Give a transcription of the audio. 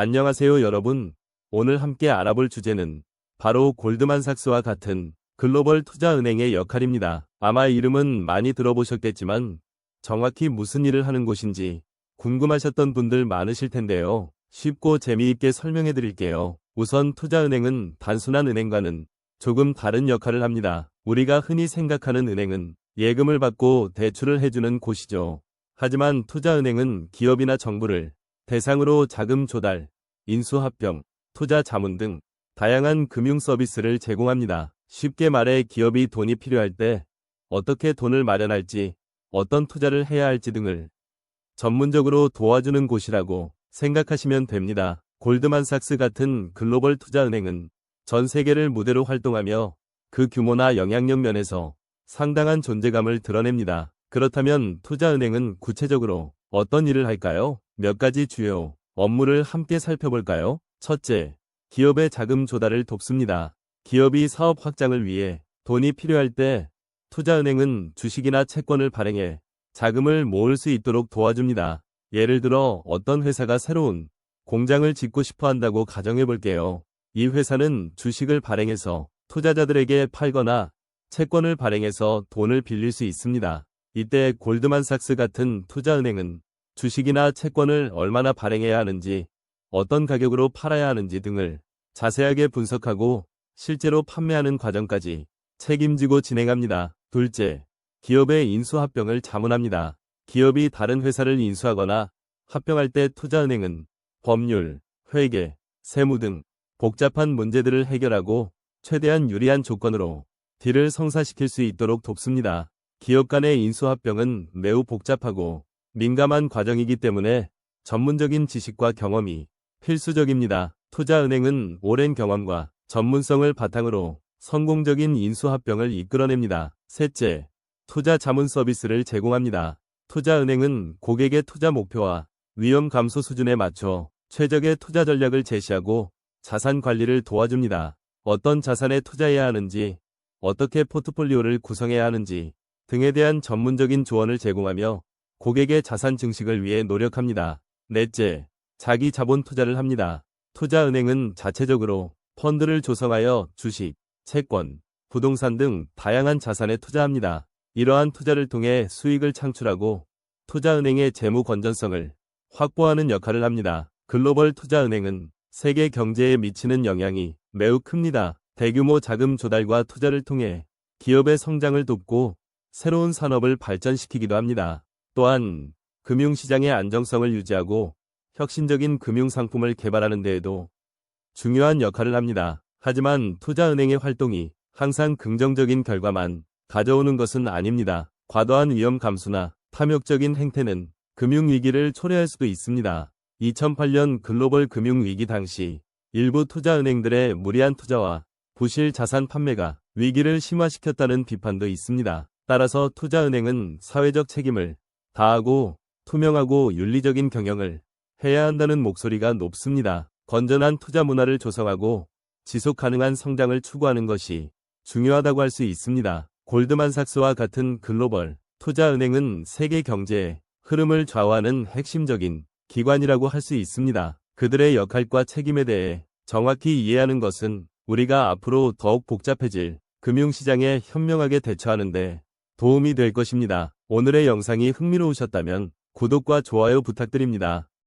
안녕하세요 여러분. 오늘 함께 알아볼 주제는 바로 골드만삭스와 같은 글로벌 투자은행의 역할입니다. 아마 이름은 많이 들어보셨겠지만 정확히 무슨 일을 하는 곳인지 궁금하셨던 분들 많으실 텐데요. 쉽고 재미있게 설명해 드릴게요. 우선 투자은행은 단순한 은행과는 조금 다른 역할을 합니다. 우리가 흔히 생각하는 은행은 예금을 받고 대출을 해주는 곳이죠. 하지만 투자은행은 기업이나 정부를 대상으로 자금 조달, 인수합병, 투자 자문 등 다양한 금융 서비스를 제공합니다. 쉽게 말해 기업이 돈이 필요할 때 어떻게 돈을 마련할지, 어떤 투자를 해야 할지 등을 전문적으로 도와주는 곳이라고 생각하시면 됩니다. 골드만삭스 같은 글로벌 투자은행은 전 세계를 무대로 활동하며 그 규모나 영향력 면에서 상당한 존재감을 드러냅니다. 그렇다면 투자은행은 구체적으로 어떤 일을 할까요? 몇 가지 주요 업무를 함께 살펴볼까요? 첫째, 기업의 자금 조달을 돕습니다. 기업이 사업 확장을 위해 돈이 필요할 때 투자은행은 주식이나 채권을 발행해 자금을 모을 수 있도록 도와줍니다. 예를 들어 어떤 회사가 새로운 공장을 짓고 싶어 한다고 가정해 볼게요. 이 회사는 주식을 발행해서 투자자들에게 팔거나 채권을 발행해서 돈을 빌릴 수 있습니다. 이때 골드만삭스 같은 투자은행은 주식이나 채권을 얼마나 발행해야 하는지, 어떤 가격으로 팔아야 하는지 등을 자세하게 분석하고 실제로 판매하는 과정까지 책임지고 진행합니다. 둘째, 기업의 인수합병을 자문합니다. 기업이 다른 회사를 인수하거나 합병할 때 투자은행은 법률, 회계, 세무 등 복잡한 문제들을 해결하고 최대한 유리한 조건으로 딜을 성사시킬 수 있도록 돕습니다. 기업 간의 인수합병은 매우 복잡하고 민감한 과정이기 때문에 전문적인 지식과 경험이 필수적입니다. 투자은행은 오랜 경험과 전문성을 바탕으로 성공적인 인수합병을 이끌어냅니다. 셋째, 투자 자문 서비스를 제공합니다. 투자은행은 고객의 투자 목표와 위험 감소 수준에 맞춰 최적의 투자 전략을 제시하고 자산 관리를 도와줍니다. 어떤 자산에 투자해야 하는지, 어떻게 포트폴리오를 구성해야 하는지 등에 대한 전문적인 조언을 제공하며 고객의 자산 증식을 위해 노력합니다. 넷째, 자기 자본 투자를 합니다. 투자은행은 자체적으로 펀드를 조성하여 주식, 채권, 부동산 등 다양한 자산에 투자합니다. 이러한 투자를 통해 수익을 창출하고 투자은행의 재무 건전성을 확보하는 역할을 합니다. 글로벌 투자은행은 세계 경제에 미치는 영향이 매우 큽니다. 대규모 자금 조달과 투자를 통해 기업의 성장을 돕고 새로운 산업을 발전시키기도 합니다. 또한 금융시장의 안정성을 유지하고 혁신적인 금융상품을 개발하는 데에도 중요한 역할을 합니다. 하지만 투자은행의 활동이 항상 긍정적인 결과만 가져오는 것은 아닙니다. 과도한 위험 감수나 탐욕적인 행태는 금융위기를 초래할 수도 있습니다. 2008년 글로벌 금융위기 당시 일부 투자은행들의 무리한 투자와 부실 자산 판매가 위기를 심화시켰다는 비판도 있습니다. 따라서 투자은행은 사회적 책임을 다하고 투명하고 윤리적인 경영을 해야 한다는 목소리가 높습니다. 건전한 투자 문화를 조성하고 지속 가능한 성장을 추구하는 것이 중요하다고 할 수 있습니다. 골드만삭스와 같은 글로벌 투자은행은 세계 경제의 흐름을 좌우하는 핵심적인 기관이라고 할 수 있습니다. 그들의 역할과 책임에 대해 정확히 이해하는 것은 우리가 앞으로 더욱 복잡해질 금융시장에 현명하게 대처하는데 도움이 될 것입니다. 오늘의 영상이 흥미로우셨다면 구독과 좋아요 부탁드립니다.